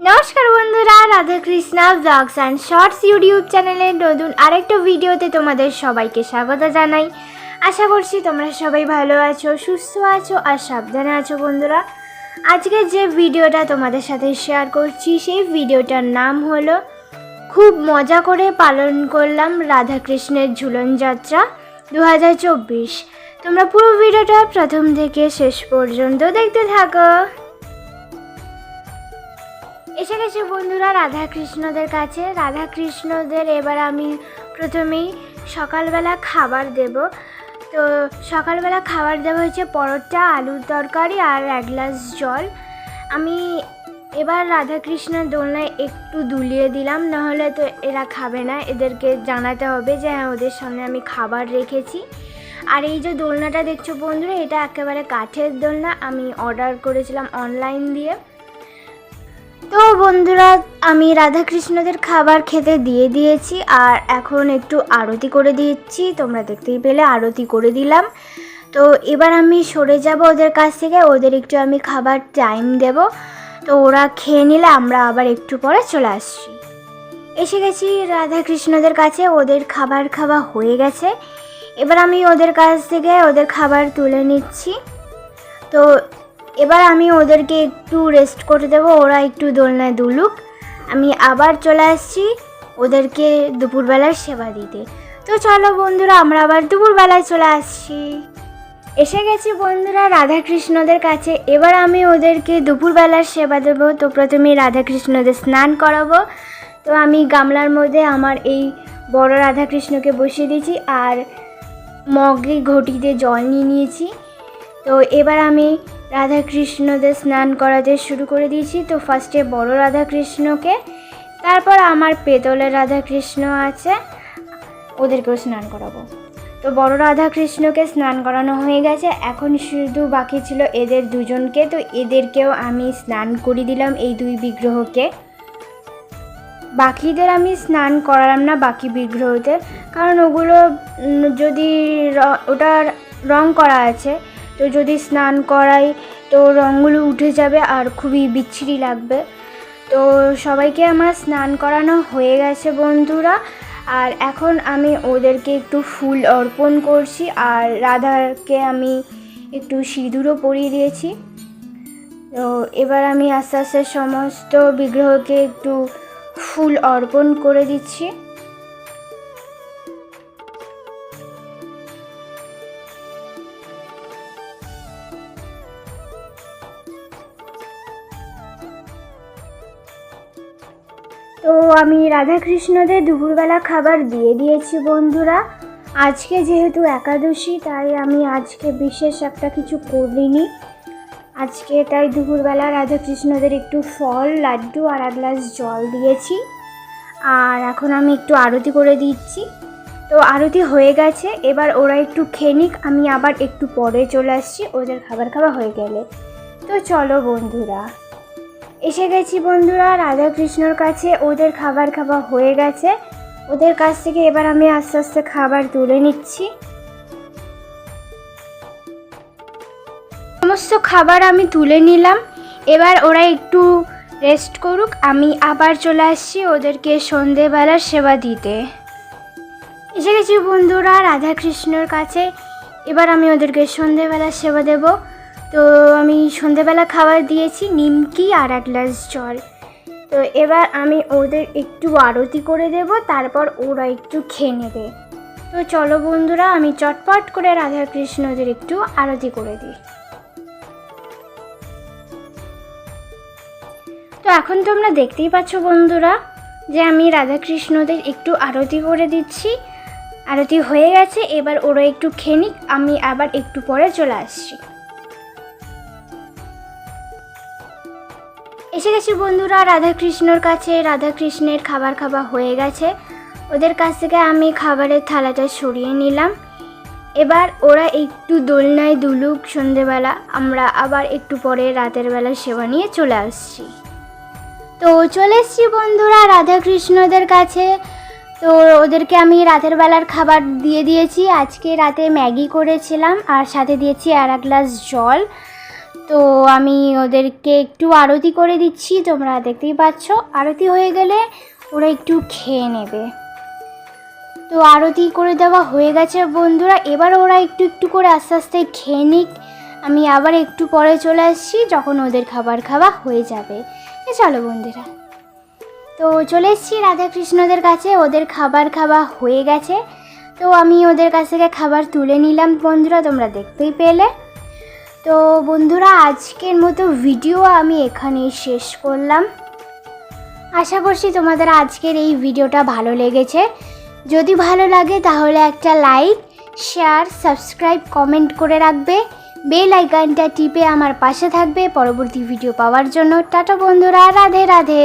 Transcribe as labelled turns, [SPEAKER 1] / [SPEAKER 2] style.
[SPEAKER 1] নমস্কার বন্ধুরা Radhakrishna blogs and shorts YouTube চ্যানেলের নতুন আরেকটা ভিডিওতে তোমাদের সবাইকে স্বাগত জানাই। আশা করছি তোমরা সবাই ভালো আছো, সুস্থ আছো আর সাবধানে আছো বন্ধুরা। আজকে যে ভিডিওটা তোমাদের সাথে শেয়ার করছি, সেই ভিডিওটার নাম হলো, খুব মজা করে পালন করলাম রাধাকৃষ্ণের ঝুলন যাত্রা দু হাজার চব্বিশ। তোমরা পুরো ভিডিওটা প্রথম থেকে শেষ পর্যন্ত দেখতে থাকো। এসে গেছে বন্ধুরা রাধাকৃষ্ণদের কাছে। রাধাকৃষ্ণদের এবার আমি প্রথমেই সকালবেলা খাবার দেব। তো সকালবেলা খাবার দেওয়া হয়েছে পরোটা, আলুর তরকারি আর এক গ্লাস জল। আমি এবার রাধাকৃষ্ণের দোলনায় একটু দুলিয়ে দিলাম, নাহলে তো এরা খাবে না। এদেরকে জানাতে হবে যে হ্যাঁ ওদের সামনে আমি খাবার রেখেছি। আর এই যে দোলনাটা দেখছ বন্ধুরা, এটা একেবারে কাঠের দোলনা। আমি অর্ডার করেছিলাম অনলাইন দিয়ে। তো বন্ধুরা, আমি রাধাকৃষ্ণদের খাবার খেতে দিয়ে দিয়েছি আর এখন একটু আরতি করে দিচ্ছি। তোমরা দেখতেই পেলে আরতি করে দিলাম। তো এবার আমি সরে যাব ওদের কাছ থেকে, ওদের একটু আমি খাবার টাইম দেব। তো ওরা খেয়ে নিলে আমরা আবার একটু পরে চলে আসছি। এসে গেছি রাধাকৃষ্ণদের কাছে, ওদের খাবার খাওয়া হয়ে গেছে। এবার আমি ওদের কাছ থেকে ওদের খাবার তুলে নিচ্ছি। তো এবার আমি ওদেরকে একটু রেস্ট করে দেবো, ওরা একটু দোলনায় দুলুক। আমি আবার চলে আসছি, ওদেরকে দুপুরবেলার সেবা দিতে। তো চলো বন্ধুরা, আমরা আবার দুপুরবেলায় চলে আসছি। এসে গেছি বন্ধুরা রাধাকৃষ্ণদের কাছে। এবার আমি ওদেরকে দুপুরবেলার সেবা দেবো। তো প্রথমে রাধাকৃষ্ণদের স্নান করাবো। তো আমি গামলার মধ্যে আমার এই বড় রাধাকৃষ্ণকে বসিয়ে দিয়েছি আর মগে ঘটিতে জল নিয়ে নিয়েছি। তো এবার আমি রাধাকৃষ্ণদের স্নান করাতে শুরু করে দিয়েছি। তো ফার্স্টে বড় রাধাকৃষ্ণকে, তারপর আমার পেতলের রাধাকৃষ্ণ আছে, ওদেরকেও স্নান করাবো। তো বড় রাধাকৃষ্ণকে স্নান করানো হয়ে গেছে। এখন শুধু বাকি ছিল এদের দুজনকে। তো এদেরকেও আমি স্নান করিয়ে দিলাম এই দুই বিগ্রহকে। বাকিদের আমি স্নান করালাম না, বাকি বিগ্রহতে কারণ ওগুলো যদি র- ওটা রং করা আছে তো যদি স্নান করাই, তো রঙগুলো উঠে যাবে আর খুবই বিচ্ছিরি লাগবে। তো সবাইকে আমার স্নান করানো হয়ে গেছে বন্ধুরা। আর এখন আমি ওদেরকে একটু ফুল অর্পণ করছি আর রাধাকে আমি একটু সিঁদুরও পরিয়ে দিয়েছি। তো এবার আমি আস্তে আস্তে সমস্ত বিগ্রহকে একটু ফুল অর্পণ করে দিচ্ছি। তো আমি রাধাকৃষ্ণদের দুপুরবেলা খাবার দিয়ে দিয়েছি, বন্ধুরা। আজকে যেহেতু একাদশী, তাই আমি আজকে বিশেষ একটা কিছু করিনি। আজকে তাই দুপুরবেলা রাধাকৃষ্ণদের একটু ফল, লাড্ডু আর এক গ্লাস জল দিয়েছি। আর এখন আমি একটু আরতি করে দিচ্ছি। তো আরতি হয়ে গেছে, এবার ওরা একটু খেয়ে নিক আমি আবার একটু পরে চলে আসছি, ওদের খাবার খাওয়া হয়ে গেলে। তো চলো, বন্ধুরা। এসে গেছি বন্ধুরা, রাধাকৃষ্ণর কাছে। ওদের খাবার খাওয়া হয়ে গেছে। ওদের কাছ থেকে এবার আমি আস্তে আস্তে খাবার তুলে নিচ্ছি। সমস্ত খাবার আমি তুলে নিলাম। এবার ওরা একটু রেস্ট করুক। আমি আবার চলে আসছি ওদেরকে সন্ধেবেলার সেবা দিতে। এসে গেছি বন্ধুরা, রাধাকৃষ্ণর কাছে। এবার আমি ওদেরকে সন্ধেবেলার সেবা দেব। তো আমি সন্ধেবেলা খাবার দিয়েছি, নিমকি আর এক গ্লাস জল। তো এবার আমি ওদের একটু আরতি করে দেব, তারপর ওরা একটু খেয়ে নেবে। তো চলো বন্ধুরা, আমি চটপট করে রাধাকৃষ্ণদের একটু আরতি করে দিই। তো এখন তোমরা দেখতেই পাচ্ছ বন্ধুরা, যে আমি রাধাকৃষ্ণদের একটু আরতি করে দিচ্ছি। আরতি হয়ে গেছে, এবার ওরা একটু খেয়ে নিক, আমি আবার একটু পরে চলে আসছি। এসে গেছি বন্ধুরা, রাধাকৃষ্ণর কাছে। রাধাকৃষ্ণের খাবার খাওয়া হয়ে গেছে। ওদের কাছ থেকে আমি খাবারের থালাটা সরিয়ে নিলাম। এবার ওরা একটু দোলনায় দুলুক, সন্ধেবেলা। আমরা আবার একটু পরে রাতের বেলা সেবা নিয়ে চলে আসছি। তো চলে এসছি বন্ধুরা রাধাকৃষ্ণদের কাছে। তো ওদেরকে আমি রাতের বেলার খাবার দিয়ে দিয়েছি। আজকে রাতে ম্যাগি করেছিলাম আর সাথে দিয়েছি আর এক গ্লাস জল। তো আমি ওদেরকে একটু আরতি করে দিচ্ছি। তোমরা দেখতেই পাচ্ছ, আরতি হয়ে গেলে ওরা একটু খেয়ে নেবে। তো আরতি করে দেওয়া হয়ে গেছে বন্ধুরা, এবার ওরা একটু একটু করে আস্তে আস্তে খেয়ে নিক। আমি আবার একটু পরে চলে আসছি, যখন ওদের খাবার খাওয়া হয়ে যাবে। চলো বন্ধুরা। তো চলে এসেছি রাধাকৃষ্ণদের কাছে, ওদের খাবার খাওয়া হয়ে গেছে। তো আমি ওদের কাছ থেকে খাবার তুলে নিলাম বন্ধুরা, তোমরা দেখতেই পেলে। তো বন্ধুরা, আজকের মতো ভিডিও আমি এখানেই শেষ করলাম। আশা করছি তোমাদের আজকের এই ভিডিওটা ভালো লেগেছে। যদি ভালো লাগে তাহলে একটা লাইক শেয়ার সাবস্ক্রাইব কমেন্ট করে রাখবে। বেল আইকনটা টিপে আমার পাশে থাকবে। পরবর্তী ভিডিও পাওয়ার জন্য টাটা বন্ধুরা, রাধে রাধে।